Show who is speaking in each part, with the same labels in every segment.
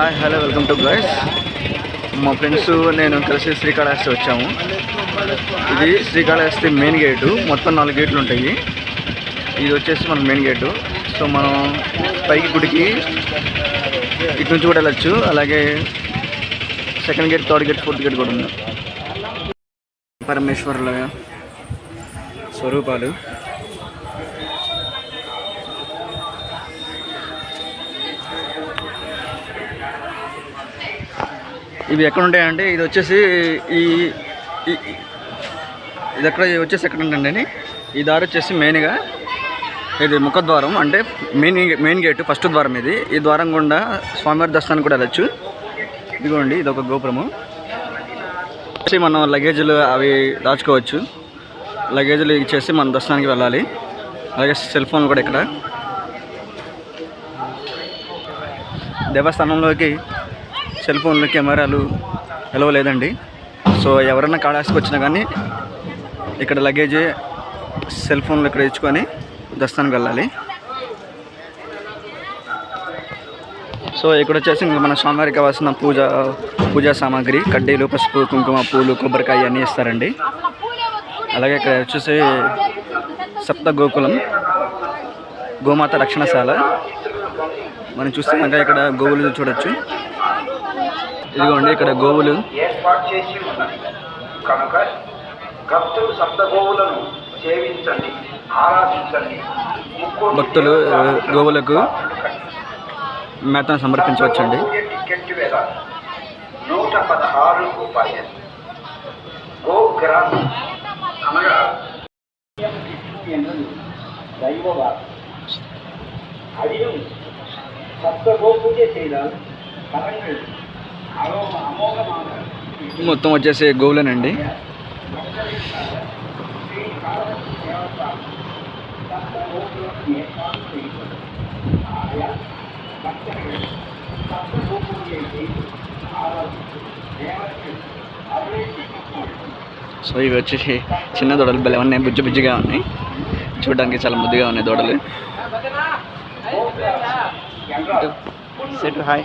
Speaker 1: Hi hello welcome to guys మా friends నేను కలిసి శ్రీకాళహస్తి వచ్చాము. ఇది శ్రీకాళహస్తి మెయిన్ గేటు మొత్తం నాలుగు గేట్లు ఉంటాయి. ఇది వచ్చేసి మన మెయిన్ గేటు సో మనం పైకి గుడికి ఇటు నుంచి కూడా వెళ్ళచ్చు. అలాగే second gate third gate fourth gate కూడా ఉంది పరమేశ్వరుల స్వరూపాలు. ఇవి ఎక్కడ ఉంటాయంటే ఇది వచ్చేసి ఈ ఇది ఎక్కడ వచ్చేసి ఎక్కడ ఉంటుందండి ఈ దారి వచ్చేసి మెయిన్గా ఇది ముఖద్వారం అంటే మెయిన్ మెయిన్ గేట్ ఫస్ట్ ద్వారం ఇది. ఈ ద్వారం గుండా స్వామివారి దర్శనానికి కూడా వెళ్ళచ్చు. ఇదిగోండి ఇది ఒక గోపురము. వచ్చి మనం లగేజీలు అవి దాచుకోవచ్చు. లగేజీలు ఇచ్చేసి మనం దర్శనానికి వెళ్ళాలి. అలాగే సెల్ ఫోన్లు కూడా ఇక్కడ. దేవస్థానంలోకి సెల్ ఫోన్లు కెమెరాలు ఎలవ లేదండి. సో ఎవరైనా కాళాస్కి వచ్చినా కానీ ఇక్కడ లగేజ్ సెల్ ఫోన్లు ఇక్కడ ఇచ్చుకొని దస్తానికి వెళ్ళాలి. సో ఇక్కడ వచ్చేసి ఇంకా మన స్వామివారికి కావాల్సిన పూజ పూజా సామాగ్రి కడ్డీలు పసుపు కుంకుమ పూలు కొబ్బరికాయ అన్నీ ఇస్తారండి. అలాగే ఇక్కడ వచ్చేసి సప్త గోకులం గోమాత రక్షణశాల. మనం చూస్తే కనుక ఇక్కడ గోవులు చూడొచ్చు. ఇదిగోండి ఇక్కడ గోవులు
Speaker 2: ఏర్పాటు చేసి ఉన్నది కనుక భక్తులు సప్తగోవులను సేవించండి ఆరాధించండి ముక్కోటి
Speaker 1: భక్తులు ఆ, గోవులకు మేతను సమర్పించవచ్చండి
Speaker 2: గోవుల టికెట్ వెల నూట పదహారు రూపాయలు గోగ్రామ్ అనగా దైవవాదం அதிலும் சப்த கோபூஜை செய்தால் பலன்கள் அமோக- அமோகமாக
Speaker 1: మొత్తం వచ్చేసి గోవులేనండి. సో ఇవి వచ్చేసి చిన్న దూడలు భలే ఉన్నాయి బుజ్జి బుజ్జిగా ఉన్నాయి. చూడడానికి చాలా ముద్దుగా ఉన్నాయి దూడలు. సెట్ హాయ్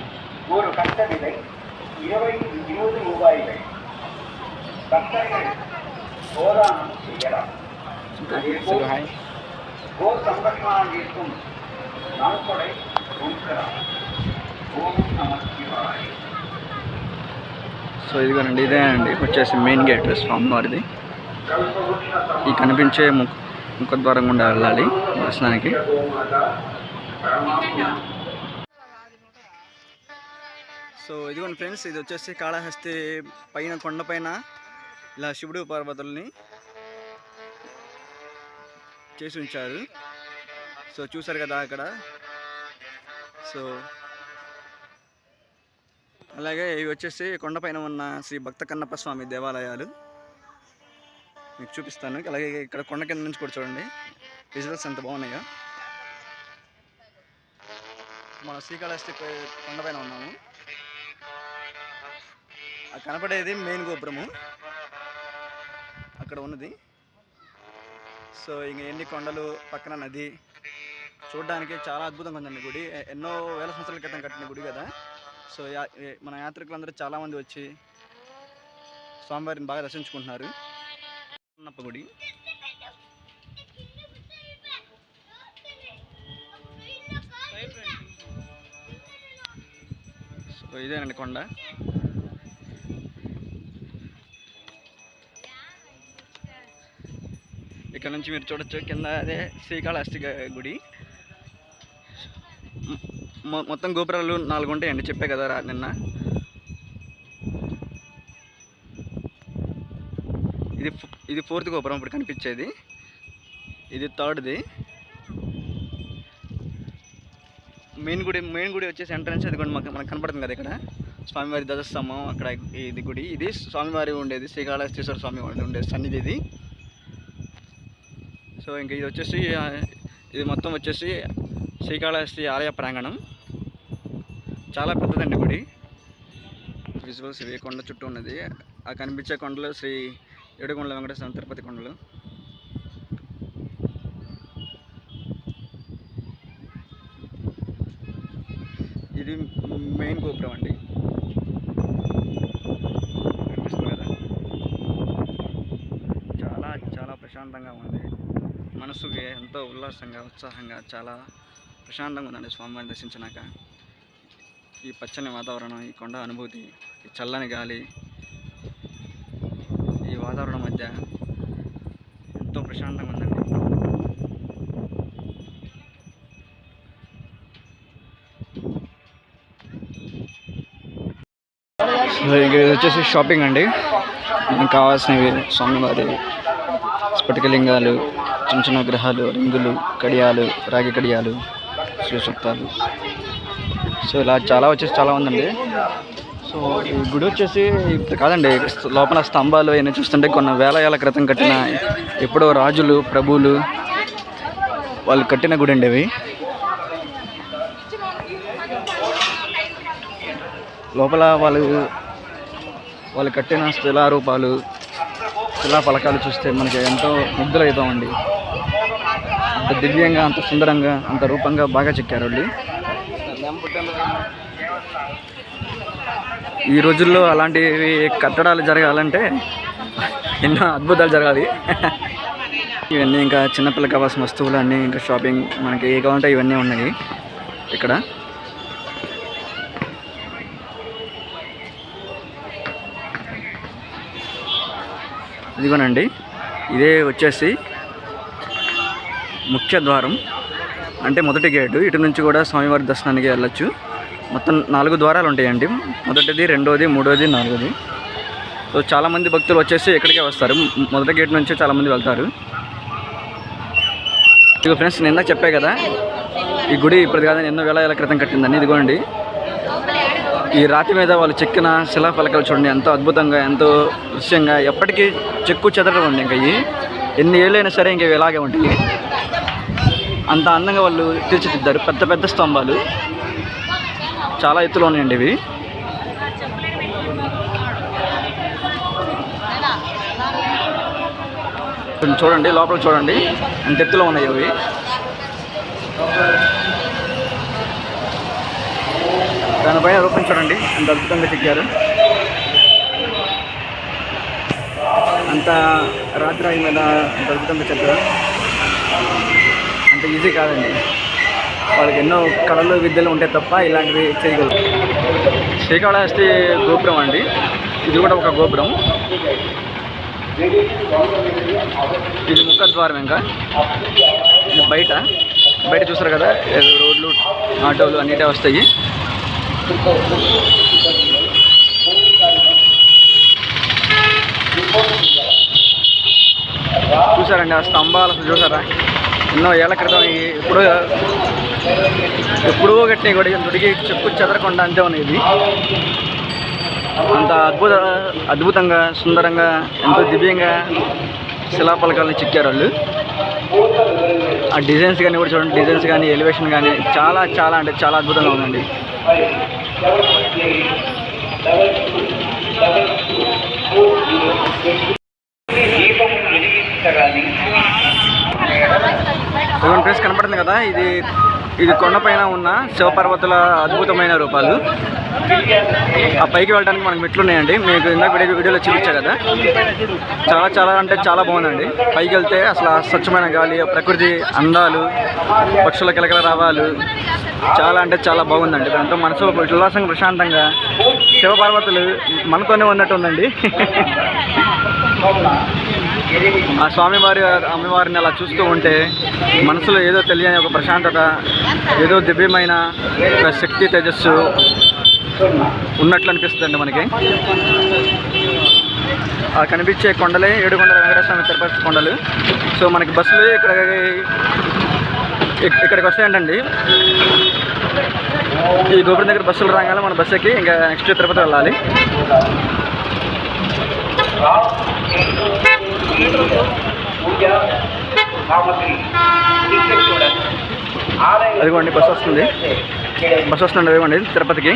Speaker 2: ఇరవై ఇరవై గో సంరక్షణ
Speaker 1: సో ఇదిగోనండి ఇదే అండి వచ్చేసి మెయిన్ గేట్ స్వామివారిది ఈ కనిపించే ముఖ ముఖద్వారం గుండా వెళ్ళాలి దర్శనానికి. సో ఇదిగోండి ఫ్రెండ్స్ ఇది వచ్చేసి కాళహస్తి పైన కొండపైన ఇలా శివుడు పర్వతుల్ని చేసి ఉంచారు. సో చూసారు కదా అక్కడ. సో అలాగే ఇవి వచ్చేసి కొండపైన ఉన్న శ్రీ భక్త కన్నప్ప స్వామి దేవాలయాలు. మీకు చూపిస్తాను. అలాగే ఇక్కడ కొండ కింద నుంచి కూడా చూడండి. విజువల్స్ ఎంత బాగున్నాయో. మన శ్రీకాళహస్తి కొండపైన ఉన్నాము. కనపడేది మెయిన్ గోపురము. అక్కడ ఉన్నది. సో ఇంక ఎన్ని కొండలు పక్కన నది. చూడడానికి చాలా అద్భుతంగా ఉందండి గుడి. ఎన్నో వేల సంవత్సరాల క్రితం కట్టిన గుడి కదా. సో మన యాత్రికులందరూ చాలామంది వచ్చి స్వామివారిని బాగా దర్శించుకుంటున్నారు. అన్నప్ప గుడి. సో ఇదేనండి కొండ. ఇక్కడ నుంచి మీరు చూడొచ్చు. కింద అదే శ్రీకాళహస్తి గుడి మొత్తం గోపురాలు నాలుగు ఉంటాయండి చెప్పే కదా రా నిన్న. ఇది ఇది ఫోర్త్ గోపురం ఇప్పుడు కనిపించేది. ఇది థర్డ్ది. మెయిన్ గుడి మెయిన్ గుడి వచ్చేసి ఎంట్రన్స్ అది కూడా మాకు మనకు కనపడుతుంది కదా ఇక్కడ. స్వామివారి ధ్వజస్తంభం అక్కడ ఇది గుడి. ఇది స్వామివారి ఉండేది. శ్రీకాళహస్తీశ్వర స్వామి ఉండేది సన్నిధి ఇది సో ఇంక ఇది వచ్చేసి ఇది మొత్తం వచ్చేసి శ్రీకాళహస్తి ఆలయ ప్రాంగణం. చాలా పెద్దదండి గుడి. విజువల్స్ ఇవి కొండ చుట్టూ ఉన్నది. ఆ కనిపించే కొండలు శ్రీ ఏడుకొండల వెంకటేశ్వర తిరుపతి కొండలు. ఇది మెయిన్ గోపురం అండి. కనిపిస్తుంది కదా? చాలా చాలా ప్రశాంతంగా ఉంది. మనసుకి ఎంతో ఉల్లాసంగా ఉత్సాహంగా చాలా ప్రశాంతంగా ఉందండి స్వామివారిని దర్శించినాక. ఈ పచ్చని వాతావరణం ఈ కొండ అనుభూతి ఈ చల్లని గాలి ఈ వాతావరణం మధ్య ఎంతో ప్రశాంతంగా ఉందండి. సో ఇది వచ్చేసి షాపింగ్ అండి. మనకు కావాల్సినవి స్వామివారి స్ఫటికలింగాలు చిన్న చిన్న విగ్రహాలు రింగులు కడియాలు రాగి కడియాలు శ్రీ సో ఇలా చాలా వచ్చేసి చాలా ఉందండి. సో ఈ గుడి వచ్చేసి ఇప్పుడు కాదండి లోపల స్తంభాలు అవన్నీ చూస్తుంటే కొన్ని వేల ఏళ్ళ క్రితం కట్టిన ఎప్పుడో రాజులు ప్రభువులు వాళ్ళు కట్టిన గుడి అండి అవి లోపల వాళ్ళు వాళ్ళు కట్టిన శిలారూపాలు శిలా పలకాలు చూస్తే మనకి ఎంతో ముగ్ధులవుతామండి అంత దివ్యంగా అంత సుందరంగా అంత రూపంగా బాగా చెక్కారు వాళ్ళు. ఈ రోజుల్లో అలాంటివి కట్టడాలు జరగాలంటే ఎన్నో అద్భుతాలు జరగాలి. ఇవన్నీ ఇంకా చిన్నపిల్లకి కావాల్సిన వస్తువులు అన్నీ ఇంకా షాపింగ్ మనకి ఏ కావాలంటే ఇవన్నీ ఉన్నాయి. ఇక్కడ ఇదిగోనండి ఇదే వచ్చేసి ముఖ్య ద్వారం. అంటే మొదటి గేటు ఇటు నుంచి కూడా స్వామివారి దర్శనానికి వెళ్ళొచ్చు. మొత్తం నాలుగు ద్వారాలు ఉంటాయండి. మొదటిది రెండోది మూడోది నాలుగోది. సో చాలామంది భక్తులు వచ్చేసి ఇక్కడికే వస్తారు. మొదటి గేట్ నుంచి చాలామంది వెళ్తారు. ఇదిగో ఫ్రెండ్స్ నిన్న చెప్పే కదా ఈ గుడి ఇప్పుడు కాదని ఎన్నో వేల ఏళ్ళ క్రితం కట్టిందని. ఇదిగోండి ఈ రాతి మీద వాళ్ళు చెక్కిన శిలాఫలకాలు చూడండి ఎంతో అద్భుతంగా ఎంతో దృశ్యంగా ఎప్పటికీ చెక్కు చెదరడం ఉంది ఇంకా ఇవి. ఎన్ని ఏళ్ళైనా సరే ఇంక ఇలాగే ఉంటాయి. అంత అందంగా వాళ్ళు తీర్చిదిద్దారు. పెద్ద పెద్ద స్తంభాలు. చాలా ఎత్తులో ఉన్నాయండి ఇవి. చూడండి లోపల చూడండి. ఎంత ఎత్తులో ఉన్నాయి అవి. దానిపైన రూపం చూడండి. అద్భుతంగా చెక్కారు. అంత రాత్రి అయి మీద అంత అద్భుతంగా చెక్కారు. అంత ఈజీ కాదండి. వాళ్ళకి ఎన్నో కళలు విద్యలు ఉంటాయి తప్ప ఇలాంటివి చేయగలరు. శ్రీకాళహస్తి గోపురం అండి. ఇది కూడా ఒక గోపురం. ఇది ముఖద్వారం ఇంకా. ఇది బయట. బయట చూస్తారు కదా రోడ్లు ఆటోలు అన్నిటే వస్తాయి. చూసారండి ఆ స్తంభాలు చూసారా ఎన్నో ఏళ్ళ క్రితం ఇప్పుడు ఎప్పుడో ఎప్పుడో కట్టిన కూడా దుడికి చెక్కు చెదరకుండా అంతే ఉన్నది. ఇది అంత అద్భుత అద్భుతంగా సుందరంగా ఎంతో దివ్యంగా శిలాపలకాలని చెక్కారు వాళ్ళు. ఆ డిజైన్స్ కానీ కూడా చూడండి డిజైన్స్ కానీ ఎలివేషన్ కానీ చాలా చాలా అంటే చాలా అద్భుతంగా ఉందండి.
Speaker 2: దీపం వెలిగించగానే
Speaker 1: సెవెన్ ప్లేస్ కనపడుతుంది కదా ఇది ఇది కొండపైన ఉన్న శివపర్వతుల అద్భుతమైన రూపాలు. ఆ పైకి వెళ్ళడానికి మనకు మెట్లు ఉన్నాయండి. మీకు ఇందాక వీడియో వీడియోలో చూపించా కదా. చాలా చాలా అంటే చాలా బాగుందండి. పైకి వెళ్తే అసలు స్వచ్ఛమైన గాలి ఆ ప్రకృతి అందాలు పక్షుల కిలకల రావాలు చాలా అంటే చాలా బాగుందండి. దాంతో మనసు ఉల్లాసంగా ప్రశాంతంగా శివపార్వతులు మనతోనే ఉన్నట్టు ఉందండి ఆ స్వామివారి అమ్మవారిని అలా చూస్తూ ఉంటే మనసులో ఏదో తెలియని ఒక ప్రశాంతత ఏదో దివ్యమైన ఒక శక్తి తేజస్సు ఉన్నట్లు అనిపిస్తుందండి మనకి. ఆ కనిపించే కొండలే ఏడుకొండల వెంకటేశ్వర స్వామి తిరుపతి కొండలు. సో మనకి బస్సులు ఇక్కడ ఇక్కడికి వస్తాయంటండి. ఈ గోపురం దగ్గర బస్సులు రాగానే మన బస్సుకి ఎక్కి ఇంకా నెక్స్ట్ తిరుపతి వెళ్ళాలి. అదిగోండి బస్సు వస్తుంది. బస్సు వస్తుంది అదిగోండి తిరుపతికి.